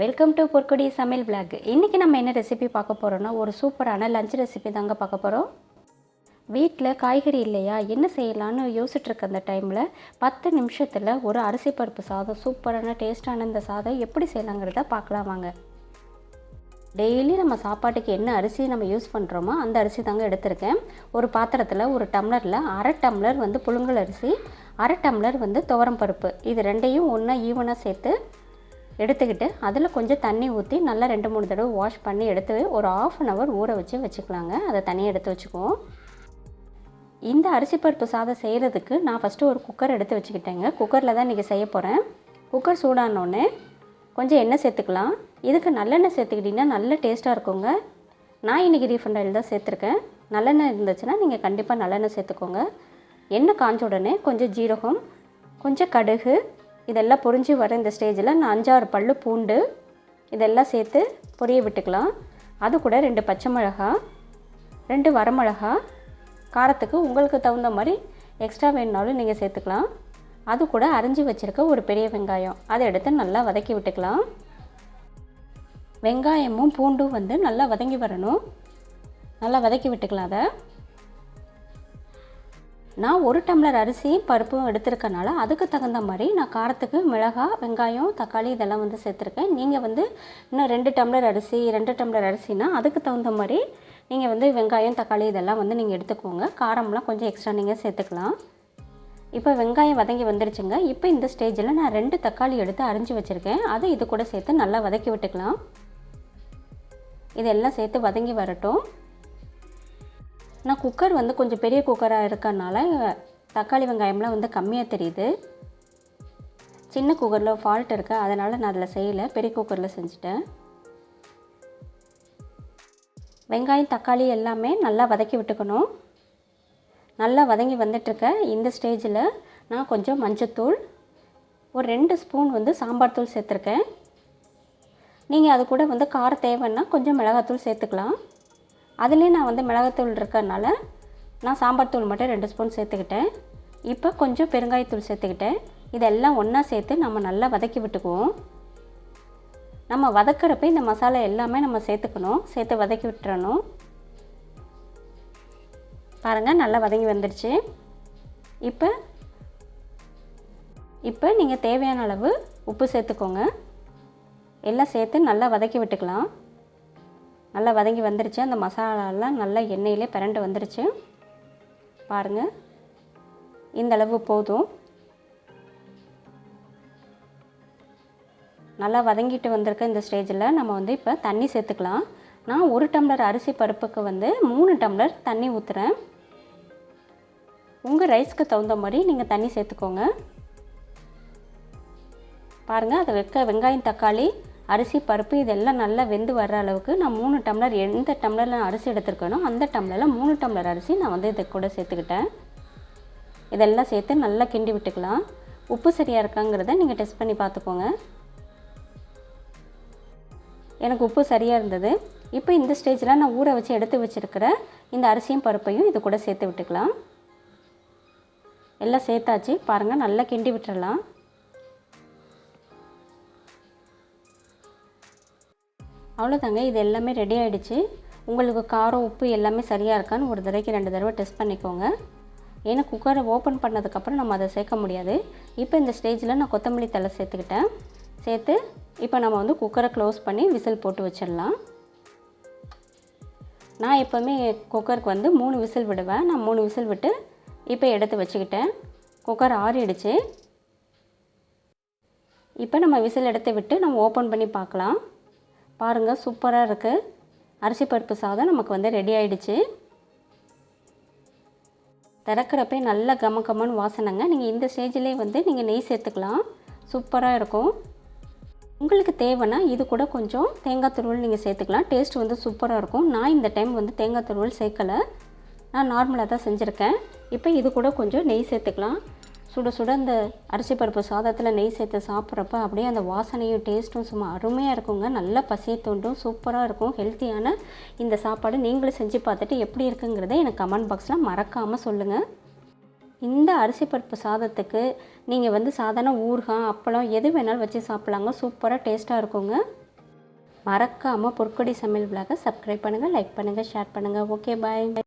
Welcome to பொற்கொடி சமையல் vlog இன்றைக்கி நம்ம என்ன ரெசிபி பார்க்க போகிறோம்னா ஒரு சூப்பரான லஞ்ச் ரெசிபி தாங்க பார்க்க போகிறோம் வீட்டில் காய்கறி இல்லையா என்ன செய்யலான்னு யோசிச்சுட்ருக்க அந்த டைமில் பத்து நிமிஷத்தில் ஒரு அரிசி பருப்பு சாதம் சூப்பரான டேஸ்டான இந்த சாதம் எப்படி செய்யலாங்கிறத பார்க்கலாம் வாங்க. டெய்லி நம்ம சாப்பாட்டுக்கு என்ன அரிசி நம்ம யூஸ் பண்ணுறோமோ அந்த அரிசி தாங்க எடுத்திருக்கேன். ஒரு பாத்திரத்தில் ஒரு டம்ளரில் அரை டம்ளர் வந்து புழுங்கல் அரிசி அரை டம்ளர் வந்து துவரம் பருப்பு. இது ரெண்டையும் ஒன்றா ஈவனாக சேர்த்து எடுத்துக்கிட்டு அதில் கொஞ்சம் தண்ணி ஊற்றி நல்லா ரெண்டு மூணு தடவை வாஷ் பண்ணி எடுத்து ஒரு ஆஃப் அன் ஹவர் ஊற வச்சு வச்சுக்கலாங்க. அதை தனியாக எடுத்து வச்சுக்குவோம். இந்த அரிசி பருப்பு சாதம் செய்கிறதுக்கு நான் ஃபஸ்ட்டு ஒரு குக்கர் எடுத்து வச்சுக்கிட்டேங்க. குக்கரில் தான் இன்றைக்கி செய்ய போகிறேன் குக்கர் சூடானோடனே கொஞ்சம் எண்ணெய் சேர்த்துக்கலாம். இதுக்கு நல்லெண்ணெய் சேர்த்துக்கிட்டிங்கன்னா நல்ல டேஸ்ட்டாக இருக்குங்க. நான் இன்றைக்கி ரீஃபண்ட் ஆயில் தான் சேர்த்துருக்கேன். நல்லெண்ணெய் இருந்துச்சுன்னா நீங்கள் கண்டிப்பாக நல்லெண்ணெய் சேர்த்துக்கோங்க. எண்ணெய் காஞ்ச உடனே கொஞ்சம் ஜீரகம் கொஞ்சம் கடுகு இதெல்லாம் பொரிஞ்சு வர இந்த ஸ்டேஜில் நான் அஞ்சாறு பல்லு பூண்டு இதெல்லாம் சேர்த்து பொரிய விட்டுக்கலாம். அது கூட ரெண்டு பச்சை மிளகா ரெண்டு வரமிளகா காரத்துக்கு உங்களுக்கு தகுந்த மாதிரி எக்ஸ்ட்ரா வேணுனாலும் நீங்கள் சேர்த்துக்கலாம். அது கூட அரிஞ்சு வச்சுருக்க ஒரு பெரிய வெங்காயம். அதை எடுத்து நல்லா வதக்கி விட்டுக்கலாம். வெங்காயமும் பூண்டும் வந்து நல்லா வதங்கி வரணும். நல்லா வதக்கி விட்டுக்கலாம் அதை. நான் ஒரு டம்ளர் அரிசியும் பருப்பும் எடுத்திருக்கனால அதுக்கு தகுந்த மாதிரி நான் காரத்துக்கு மிளகா வெங்காயம் தக்காளி இதெல்லாம் வந்து சேர்த்துருக்கேன். நீங்கள் வந்து இன்னும் ரெண்டு டம்ளர் அரிசி ரெண்டு டம்ளர் அரிசினா அதுக்கு தகுந்த மாதிரி நீங்கள் வந்து வெங்காயம் தக்காளி இதெல்லாம் வந்து நீங்கள் எடுத்துக்கோங்க. காரம்லாம் கொஞ்சம் எக்ஸ்ட்ரா நீங்கள் சேர்த்துக்கலாம். இப்போ வெங்காயம் வதங்கி வந்துருச்சுங்க. இப்போ இந்த ஸ்டேஜில் நான் ரெண்டு தக்காளி எடுத்து அரிஞ்சு வச்சுருக்கேன். அதை இது கூட சேர்த்து நல்லா வதக்கி விட்டுக்கலாம். இதெல்லாம் சேர்த்து வதங்கி வரட்டும். நான் குக்கர் வந்து கொஞ்சம் பெரிய குக்கராக இருக்கறனால தக்காளி வெங்காயம்லாம் வந்து கம்மியாக தெரியுது. சின்ன குக்கரில் ஃபால்ட் இருக்குது அதனால் நான் அதில் செய்யலை. பெரிய குக்கரில் செஞ்சுட்டேன். வெங்காயம் தக்காளி எல்லாமே நல்லா வதக்கி விட்டுக்கணும். நல்லா வதங்கி வந்துட்டுருக்க இந்த ஸ்டேஜில் நான் கொஞ்சம் மஞ்சத்தூள் ஒரு ரெண்டு ஸ்பூன் வந்து சாம்பார் தூள் சேர்த்துருக்கேன். நீங்கள் அது கூட வந்து காரம் தேவைன்னா கொஞ்சம் மிளகாத்தூள் சேர்த்துக்கலாம். அதுலேயும் நான் வந்து மிளகாத்தூள் இருக்கிறதுனால நான் சாம்பார் தூள் மட்டும் ரெண்டு ஸ்பூன் சேர்த்துக்கிட்டேன். இப்போ கொஞ்சம் பெருங்காயத்தூள் சேர்த்துக்கிட்டேன். இதெல்லாம் ஒன்றா சேர்த்து நம்ம நல்லா வதக்கி விட்டுக்குவோம். நம்ம வதக்கிறப்ப இந்த மசாலா எல்லாமே நம்ம சேர்த்துக்கணும். சேர்த்து வதக்கி விட்டுறணும். பாருங்கள் நல்லா வதங்கி வந்துடுச்சு இப்போ இப்போ நீங்கள் தேவையான அளவு உப்பு சேர்த்துக்கோங்க. எல்லாம் சேர்த்து நல்லா வதக்கி விட்டுக்கலாம். நல்லா வதங்கி வந்துருச்சு. அந்த மசாலாலாம் நல்லா எண்ணெயிலே பிறண்டு வந்துருச்சு. பாருங்கள் இந்த அளவு போதும். நல்லா வதங்கிட்டு வந்திருக்க இந்த ஸ்டேஜில் நம்ம வந்து இப்போ தண்ணி சேர்த்துக்கலாம். நான் ஒரு டம்ளர் அரிசி பருப்புக்கு வந்து மூணு டம்ளர் தண்ணி ஊற்றுறேன் உங்கள் ரைஸ்க்கு தகுந்த மாதிரி நீங்கள் தண்ணி சேர்த்துக்கோங்க. பாருங்கள் அதை வைக்க வெங்காயம் தக்காளி அரிசி பருப்பு இதெல்லாம் நல்லா வெந்து வர்ற அளவுக்கு நான் மூணு டம்ளர் எந்த டம்ளரில் நான் அரிசி எடுத்துருக்கேனோ அந்த டம்ளரில் மூணு டம்ளர் அரிசி நான் வந்து இதை கூட சேர்த்துக்கிட்டேன். இதெல்லாம் சேர்த்து நல்லா கிண்டி விட்டுக்கலாம். உப்பு சரியாக இருக்காங்கிறத நீங்கள் டெஸ்ட் பண்ணி பார்த்துக்கோங்க. எனக்கு உப்பு சரியாக இருந்தது. இப்போ இந்த ஸ்டேஜில் நான் ஊற வச்சு எடுத்து வச்சுருக்கிற இந்த அரிசியும் பருப்பையும் இது கூட சேர்த்து விட்டுக்கலாம். எல்லாம் சேர்த்தாச்சு. பாருங்கள் நல்லா கிண்டி விட்டுடலாம் அவ்வளோதாங்க இது எல்லாமே ரெடி ஆகிடுச்சு உங்களுக்கு காரம் உப்பு எல்லாமே சரியாக இருக்கான்னு ஒரு தடவைக்கு ரெண்டு தடவை டெஸ்ட் பண்ணிக்கோங்க. ஏன்னா குக்கரை ஓப்பன் பண்ணதுக்கப்புறம் நம்ம அதை சேர்க்க முடியாது. இப்போ இந்த ஸ்டேஜில் நான் கொத்தமல்லி தலை சேர்த்துக்கிட்டேன். சேர்த்து இப்போ நம்ம வந்து குக்கரை க்ளோஸ் பண்ணி விசில் போட்டு வச்சிடலாம். நான் எப்போவுமே குக்கருக்கு வந்து மூணு விசில் விடுவேன். நான் மூணு விசில் விட்டு இப்போ எடுத்து வச்சுக்கிட்டேன். குக்கர் ஆறிடுச்சு. இப்போ நம்ம விசில் எடுத்து விட்டு நம்ம ஓப்பன் பண்ணி பார்க்கலாம். பாருங்கள் சூப்பராக இருக்குது அரிசி பருப்பு சாதம் நமக்கு வந்து ரெடி ஆகிடுச்சு திறக்கிறப்பே நல்ல கம கமன்னு வாசனைங்க. நீங்கள் இந்த ஸ்டேஜ்லேயே வந்து நீங்கள் நெய் சேர்த்துக்கலாம். சூப்பராக இருக்கும். உங்களுக்கு தேவைன்னா இது கூட கொஞ்சம் தேங்காய் துருவல் நீங்கள் சேர்த்துக்கலாம். டேஸ்ட் வந்து சூப்பராக இருக்கும். நான் இந்த டைம் வந்து தேங்காய் துருவல் சேர்க்கலை. நான் நார்மலாக தான் செஞ்சுருக்கேன். இப்போ இது கூட கொஞ்சம் நெய் சேர்த்துக்கலாம். சுட சுட அந்த அரிசி பருப்பு சாதத்தில் நெய் சேர்த்து சாப்பிட்றப்ப அப்படியே அந்த வாசனையும் டேஸ்ட்டும் சும்மா அருமையாக இருக்குங்க. நல்ல பசியை தோண்டும் சூப்பராக இருக்கும். ஹெல்த்தியான இந்த சாப்பாடு நீங்களும் செஞ்சு பார்த்துட்டு எப்படி இருக்குங்கிறத எனக்கு கமெண்ட் பாக்ஸில் மறக்காமல் சொல்லுங்கள் இந்த அரிசி பருப்பு சாதத்துக்கு நீங்கள் வந்து சாதாரண ஊறுகாய் அப்பளம் எது வேணாலும் வச்சு சாப்பிட்லாங்க. சூப்பராக டேஸ்ட்டாக இருக்குங்க. மறக்காமல் பொற்கொடி சமையல் விழாக சப்ஸ்கிரைப் பண்ணுங்கள் லைக் பண்ணுங்கள் ஷேர் பண்ணுங்கள் ஓகே பாய்